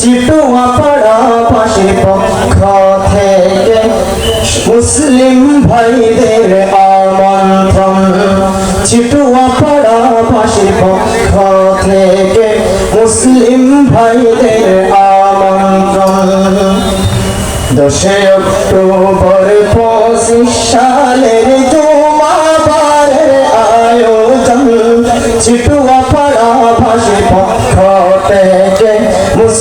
চিটুয়া পাড়া পাশের পক্ষ থেকে মুসলিম ভাইদের আমন্ত্রণ। চিটুয়া পাড়া পাশের পক্ষ থেকে মুসলিম ভাইদের আমন্ত্রণ। দশে অক্টোবর পঁচিশ সালের জুমাবারের আয়োজন। চিটুয়া পাড়া ভাসে পক্ষ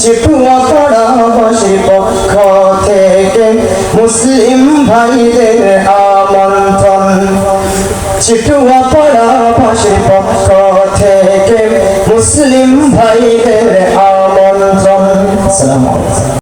চিটুয়া পড়া বসে পক্ষ থেকে মুসলিম ভাইদের আমন্ত্রণ। চিটুয়া পড়া বসে পক্ষ থেকে মুসলিম ভাইদের আমন্ত্রণ। আলাইকুম।